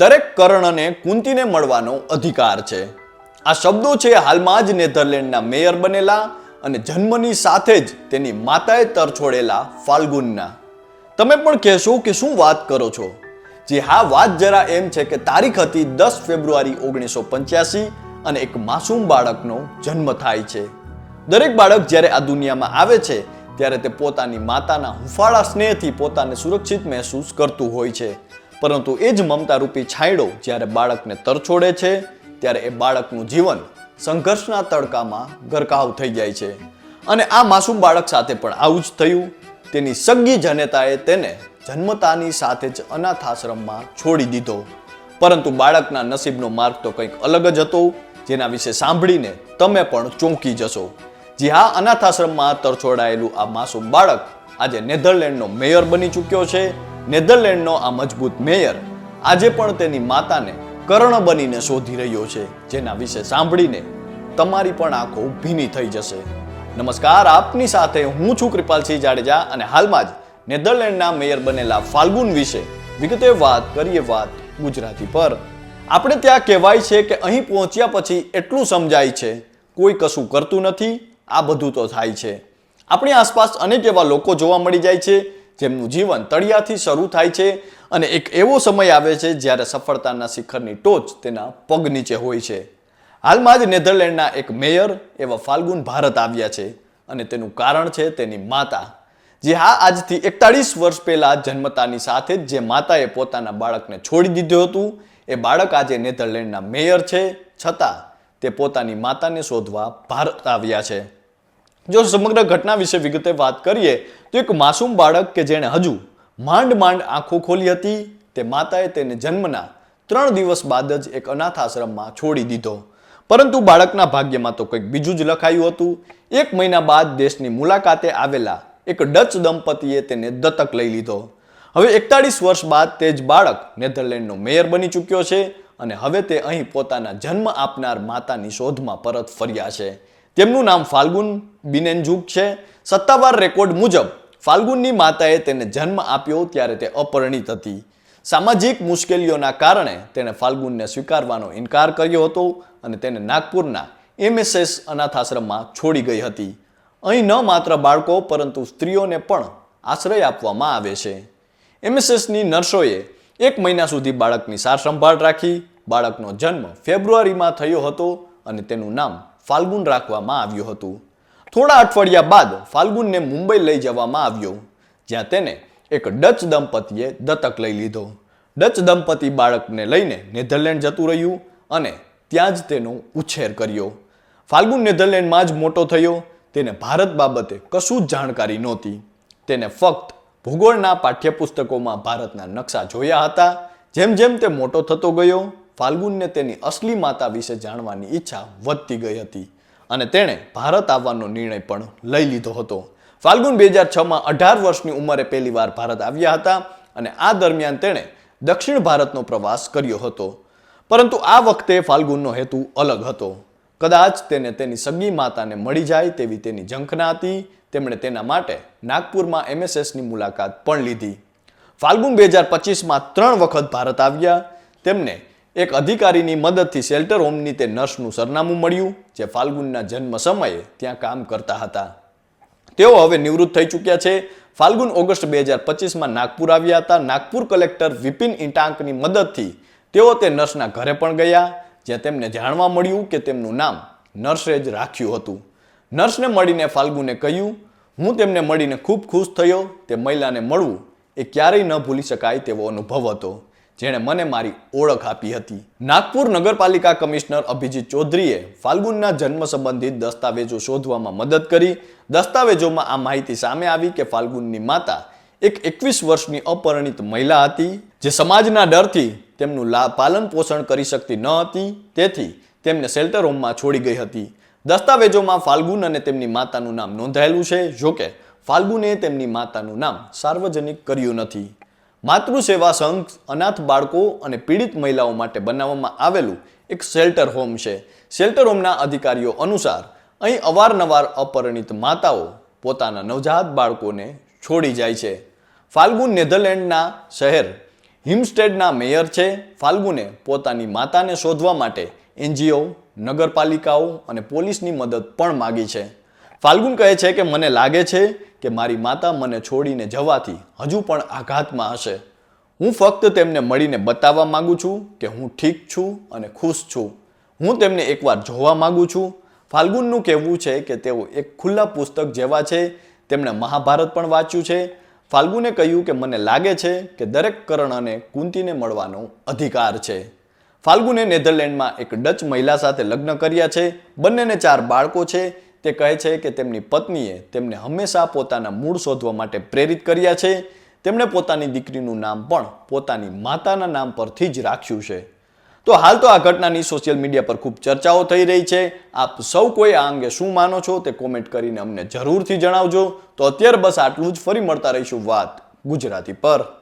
દરેક કર્ણને કુંતીને મળવાનો અધિકાર છે. આ શબ્દો છે હાલમાં જ નેધરલેન્ડના મેયર બનેલા અને જન્મની સાથે જ તેની માતાએ તર છોડેલા ફાલ્ગુનના. તમે પણ કહેશો કે શું વાત કરો છો? જે હા, વાત જરા એમ છે કે તારીખ હતી દસ ફેબ્રુઆરી ઓગણીસો પંચ્યાસી અને એક માસૂમ બાળકનો જન્મ થાય છે. દરેક બાળક જ્યારે આ દુનિયામાં આવે છે, ત્યારે તે પોતાની માતાના હુંફાળા સ્નેહથી પોતાને સુરક્ષિત મહેસૂસ કરતું હોય છે. પરંતુ એ જ મમતારૂપી છાંયડો જ્યારે બાળકને તરછોડે છે, ત્યારે એ બાળકનું જીવન સંઘર્ષના તડકામાં ગરકાવ થઈ જાય છે. અને આ માસૂમ બાળક સાથે પણ આવું જ થયું. તેની સગી જનેતાએ તેને જન્મતાની સાથે જ અનાથ આશ્રમમાં છોડી દીધો. પરંતુ બાળકના નસીબનો માર્ગ તો કંઈક અલગ જ હતો, જેના વિશે સાંભળીને તમે પણ ચોંકી જશો. જી હા અનાથ આશ્રમમાં તરછોડાયેલું આ માસૂમ બાળક આજે નેધરલેન્ડનો મેયર બની ચૂક્યો છે. નેધરલેન્ડનો આ મજબૂત મેયર આજે પણ તેની માતાને કર્ણ બનીને શોધી રહ્યો છે, જેના વિશે સાંભળીને તમારી પણ આંખો ભીની થઈ જશે. નમસ્કાર, આપની સાથે હું છું કૃપાલસિંહ જાડેજા અને હાલમાં જ નેધરલેન્ડના મેયર બનેલા ફાલ્ગુન વિશે વિગતે વાત કરીએ વાત ગુજરાતી પર. આપણે ત્યાં કહેવાય છે કે અહીં પહોંચ્યા પછી એટલું સમજાય છે, કોઈ કશું કરતું નથી, આ બધું તો થાય છે. આપણી આસપાસ અનેક એવા લોકો જોવા મળી જાય છે જેમનું જીવન તળિયાથી શરૂ થાય છે અને એક એવો સમય આવે છે જ્યારે સફળતાના શિખરની ટોચ તેના પગ નીચે હોય છે. હાલમાં જ નેધરલેન્ડના એક મેયર એવા ફાલ્ગુન ભારત આવ્યા છે અને તેનું કારણ છે તેની માતા, જે હા આજથી એકતાળીસ વર્ષ પહેલા જન્મતાની સાથે જ જે માતાએ પોતાના બાળકને છોડી દીધું હતું, એ બાળક આજે નેધરલેન્ડના મેયર છે. છતાં તે પોતાની માતાને શોધવા ભારત આવ્યા છે. જો સમગ્ર ઘટના વિશે વિગતે વાત કરીએ, તો એક માસૂમ બાળક કે જેણે હજુ માંડ માંડ આંખો ખોલી હતી, તે માતાએ તેને જન્મના ત્રણ દિવસ બાદ જ એક અનાથ આશ્રમમાં છોડી દીધો. પરંતુ બાળકના ભાગ્યમાં તો કંઈક બીજું જ લખાયું હતું. એક મહિના બાદ દેશની મુલાકાતે આવેલા એક ડચ દંપતીએ તેને દત્તક લઈ લીધો. હવે એકતાળીસ વર્ષ બાદ તે જ બાળક નેધરલેન્ડનો મેયર બની ચૂક્યો છે અને હવે તે અહીં પોતાના જન્મ આપનાર માતાની શોધમાં પરત ફર્યા છે. તેમનું નામ ફાલ્ગુન બિનેનજુક છે. સત્તાવાર રેકોર્ડ મુજબ, ફાલ્ગુનની માતાએ તેને જન્મ આપ્યો ત્યારે તે અપરિણિત હતી. સામાજિક મુશ્કેલીઓના કારણે તેણે ફાલ્ગુનને સ્વીકારવાનો ઇનકાર કર્યો હતો અને તેને નાગપુરના એમએસએસ અનાથ આશ્રમમાં છોડી ગઈ હતી. અહીં ન માત્ર બાળકો, પરંતુ સ્ત્રીઓને પણ આશ્રય આપવામાં આવે છે. એમએસએસની નર્સોએ એક મહિના સુધી બાળકની સાર સંભાળ રાખી. બાળકનો જન્મ ફેબ્રુઆરીમાં થયો હતો અને તેનું નામ ફાલ્ગુન રાખવામાં આવ્યું હતું. થોડા અઠવાડિયા બાદ ફાલ્ગુનને મુંબઈ લઈ જવામાં આવ્યો, જ્યાં તેને એક ડચ દંપતીએ દત્તક લઈ લીધો. ડચ દંપતી બાળકને લઈને નેધરલેન્ડ જતું રહ્યું અને ત્યાં જ તેનો ઉછેર કર્યો. ફાલ્ગુન નેધરલેન્ડમાં જ મોટો થયો. તેને ભારત બાબતે કશું જ જાણકારી નહોતી. તેને ફક્ત ભૂગોળના પાઠ્યપુસ્તકોમાં ભારતના નકશા જોયા હતા. જેમ જેમ તે મોટો થતો ગયો ફાલ્ગુનને તેની અસલી માતા વિશે જાણવાની ઈચ્છા વધતી ગઈ હતી અને તેણે ભારત આવવાનો નિર્ણય પણ લઈ લીધો હતો. ફાલ્ગુન બે હજાર છમાં અઢાર વર્ષની ઉંમરે પહેલીવાર ભારત આવ્યા હતા અને આ દરમિયાન તેણે દક્ષિણ ભારતનો પ્રવાસ કર્યો હતો. પરંતુ આ વખતે ફાલ્ગુનનો હેતુ અલગ હતો. કદાચ તેને તેની સગી માતાને મળી જાય તેવી તેની ઝંખના હતી. તેમણે તેના માટે નાગપુરમાં એમએસએસની મુલાકાત પણ લીધી. ફાલ્ગુન બે હજાર પચીસમાં ત્રણ વખત ભારત આવ્યા. તેમને એક અધિકારીની મદદથી શેલ્ટર હોમની તે નર્સનું સરનામું મળ્યું, જે ફાલ્ગુનના જન્મ સમયે ત્યાં કામ કરતા હતા. તેઓ હવે નિવૃત્ત થઈ ચૂક્યા છે. ફાલ્ગુન ઓગસ્ટ બે હજાર પચીસમાં નાગપુર આવ્યા હતા. નાગપુર કલેક્ટર વિપિન ઇન્ટાંકની મદદથી તેઓ તે નર્સના ઘરે પણ ગયા જ્યાં તેમને જાણવા મળ્યું કે તેમનું નામ નર્સે જ રાખ્યું હતું. નર્સને મળીને ફાલ્ગુને કહ્યું, હું તેમને મળીને ખૂબ ખુશ થયો. તે મહિલાને મળવું એ ક્યારેય ન ભૂલી શકાય તેવો અનુભવ હતો. જેણે મને મારી ઓળખ આપી હતી. નાગપુર નગરપાલિકા કમિશનર અભિજીત ચૌધરીએ ફાલ્ગુનના જન્મ સંબંધિત દસ્તાવેજો શોધવામાં મદદ કરી. દસ્તાવેજોમાં આ માહિતી સામે આવી કે ફાલ્ગુનની માતા એક એકવીસ વર્ષની અપરિણિત મહિલા હતી, જે સમાજના ડરથી તેમનું પાલન પોષણ કરી શકતી ન હતી, તેથી તેમને શેલ્ટર હોમમાં છોડી ગઈ હતી. દસ્તાવેજોમાં ફાલ્ગુન અને તેમની માતાનું નામ નોંધાયેલું છે, જોકે ફાલ્ગુને તેમની માતાનું નામ સાર્વજનિક કર્યું નથી. માતૃસેવા સંઘ અનાથ બાળકો અને પીડિત મહિલાઓ માટે બનાવવામાં આવેલું એક શેલ્ટર હોમ છે. શેલ્ટર હોમના અધિકારીઓ અનુસાર અહીં અવારનવાર અપરિણિત માતાઓ પોતાના નવજાત બાળકોને છોડી જાય છે. ફાલ્ગુન નેધરલેન્ડના શહેર હિમસ્ટેડના મેયર છે. ફાલ્ગુને પોતાની માતાને શોધવા માટે એનજીઓ, નગરપાલિકાઓ અને પોલીસની મદદ પણ માગી છે. ફાલ્ગુન કહે છે કે મને લાગે છે કે મારી માતા મને છોડીને જવાથી હજુ પણ આઘાતમાં હશે. હું ફક્ત તેમને મળીને બતાવવા માગું છું કે હું ઠીક છું અને ખુશ છું. હું તેમને એકવાર જોવા માગું છું. ફાલ્ગુનનું કહેવું છે કે તેઓ એક ખુલ્લા પુસ્તક જેવા છે. તેમણે મહાભારત પણ વાંચ્યું છે. ફાલ્ગુને કહ્યું કે મને લાગે છે કે દરેક કરણ અને કુંતીને મળવાનો અધિકાર છે. ફાલ્ગુને નેધરલેન્ડમાં એક ડચ મહિલા સાથે લગ્ન કર્યા છે. બંનેને ચાર બાળકો છે. તે કહે છે કે તેમની પત્નીએ તેમને હંમેશા પોતાના મૂળ શોધવા માટે પ્રેરિત કર્યા છે. તેમણે પોતાની દીકરીનું નામ પણ પોતાની માતાના નામ પરથી જ રાખ્યું છે. તો હાલ તો આ ઘટનાની સોશિયલ મીડિયા પર ખૂબ ચર્ચાઓ થઈ રહી છે. આપ સૌ કોઈ આ અંગે શું માનો છો તે કોમેન્ટ કરીને અમને જરૂરથી જણાવજો. તો અત્યારે બસ આટલું જ. ફરી મળતા રહીશું વાત ગુજરાતી પર.